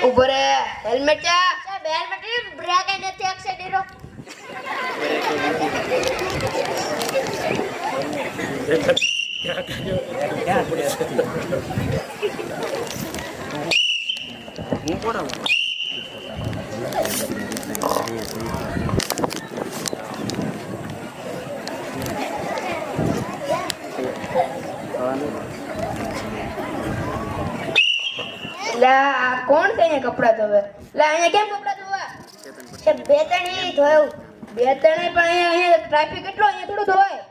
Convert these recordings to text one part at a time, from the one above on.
ઊભો રે. હેલ્મેટ ચા સાહેબ હેલ્મેટ બ્રેક નથી એક્સિડેન્ટો લે આ કોણ છે અહીંયા કપડા ધોવે? લે અહીંયા કેમ કપડા ધોવા? બે ત્રણ ઈ ધોયું. બે ત્રણ પણ અહીંયા અહીંયા ટ્રાફિક કેટલો અહીંયા થોડું ધોવાય.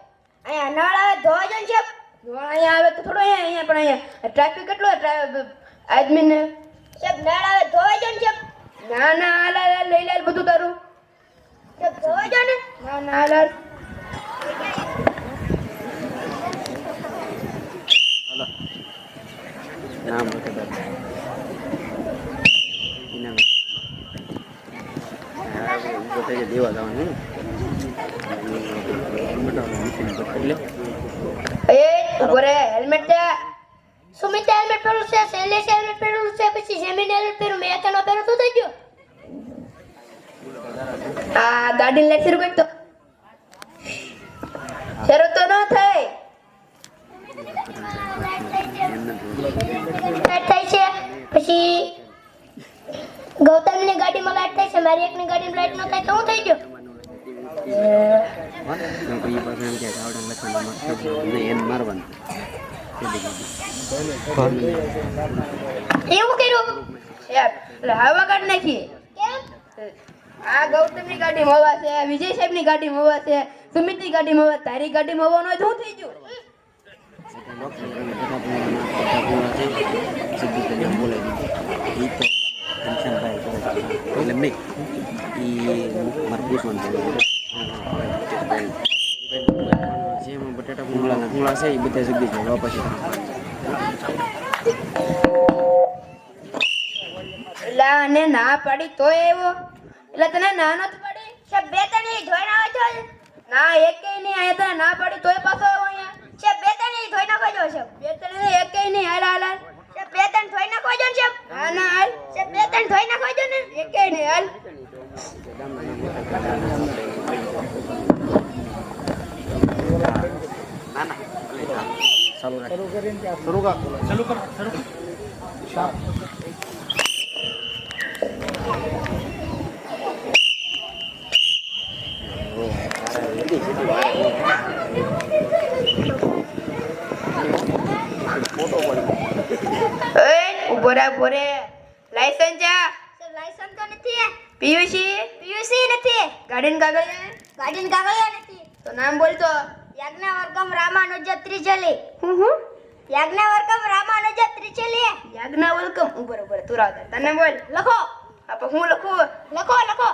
અહીંયા નળ આવે ધોવા જાય છે અહીંયા આવે તો થોડો અહીંયા અહીંયા પણ અહીંયા. ટ્રાફિક કેટલો આદમીને સાહેબ નળ આવે ધોવા જાય છે ના ના આલા લઈ લે બધું તારું. સાહેબ ધોવા જાય ને. ના ના હાલ હાલ. નામ બતાવો ઇનામ ઊભો થઈ જાય દેવા જવાનું બતાવો મશીન પકડી લે એ, ઊભો રે હેલ્મેટ સુમિત હેલ્મેટ પહેરું છે, શૈલેષ હેલ્મેટ પહેરું છે, પછી જેમિન હેલ્મેટ પહેરું મેં એકનો પહેરું તો થઈ ગયો? આ ગાડી લેક્સી રૂપિયા તો શરૂ તો ન થાય લાઈટ થાય છે પછી ગૌતમની ગાડીમાં લાઈટ થાય છે મારી એકની ગાડીમાં લાઈટ ન થાય તો હું થઈ ગયો? એવું કર્યું? હવા કાઢ નાખીએ આ ગૌતમની ગાડી મવા છે વિજય સાહેબની ગાડી મવા છે સુમિતની ગાડી મવા તારી ગાડી મવાનો હોય તો શું થઈ ગયું? જેમાં બટાટા ભૂંગળા છે એ બધા જગદી છે વાપસ એટલે આને ના પાડી તોય એવો. એટલે તને ના નથી પડી. છે બે ત્રણ ઈ ધોઈ નાખો છો. ના એકેય નહીં. આયા તને ના પાડી તોય પાછો આવ્યો અહીંયા. છે બે ત્રણ ઈ ધોઈ નાખો છો. સાહેબ બે ત્રણ એકેય નહીં. હાલ હાલ હાલ. બે ત્રણ ધોઈ નાખો છો ને ના હા ના હાલ. સાહેબ બે ત્રણ ધોઈ નાખો જો ને. એકેય નહીં હાલ. ચાલુ રાખ એ ઊભો રે ઊભો રે લાયસન્સ છે? લાયસન્સ તો નથી પીયુસી પીયુસી નથી. ગાડીન કાગળિયા ગાડીન કાગળિયા નથી. તો નામ બોલતો યજ્ઞવર્ગમ રામાનુજ ત્રિચલી હું હું? યજ્ઞવર્ગમ રામાનુજ ત્રિજલી યાજ્ઞા વેલકમ ઉપર ઉપર તું રાવ તને બોલ. લખો. આપ હું લખું? લખો લખો.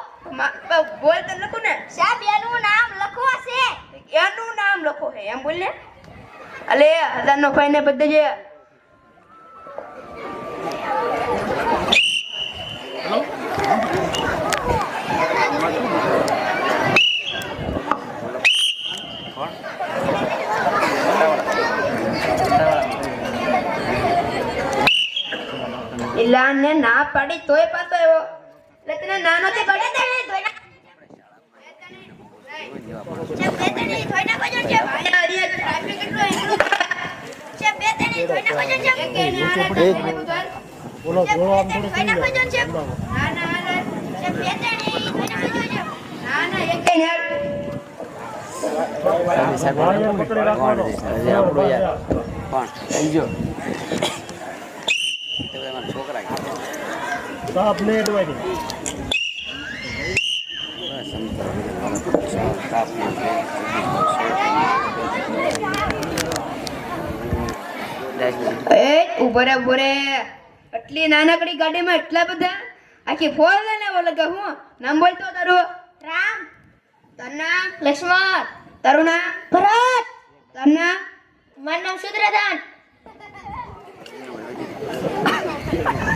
બોલ તો લખું ને. સાહેબ એનું નામ લખવા છે એનું નામ લખો હે. એમ બોલ ને. અલે હજાર નો ફાઈને બધે જે ઇલાને ના પાડી તોય પાછો આવ્યો એટલે તને ના નથી બે પાડી ત્રણેય ધોઈ નાખ- સાહેબ, બે ત્રણેય ધોઈ નાખો છો ને સાહેબ. અહીંયા હરિયા તો traffic એટલો એટલું સાહેબ, બે ત્રણેય ધોઈ નાખો છો ને સાહેબ. કે એને હારે traffic એટલું થાય. સાહેબ, બે ત્રણેય ધોઈ નાખો છો ને સાહેબ. ના ના હાલે. સાહેબ, બે ત્રણેય ધોઈ નાખો છો ને સાહેબ. ના ના એકે ને હાલ. કોણ છે હજી આપણું યાર કોણ સમજો તો તમારા છોકરા કે સાપ ને અડવાય બસ સમજો કાપ એ ઊભો રે. આટલી નાનકડી ગાડીમાં એટલા બધા? આખી ફોર લઈને બોલે કે હું. નામ બોલતો તારું. રામ. તારું નામ? લક્ષ્મણ. તારું નામ? ભરત. તારું નામ? મારું નામ શુદ્રદાન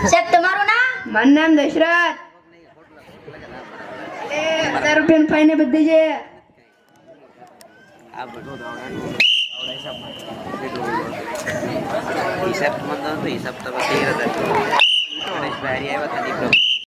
સાહેબ તમારું નામ? મારું નામ દશરથ. એ હજાર રૂપિયા ફાઈને બધી છે. હિસાબ હિસાબ મંદ હિસાબ તો તેર હજાર ગણેશભાઈ આવ્યા હતા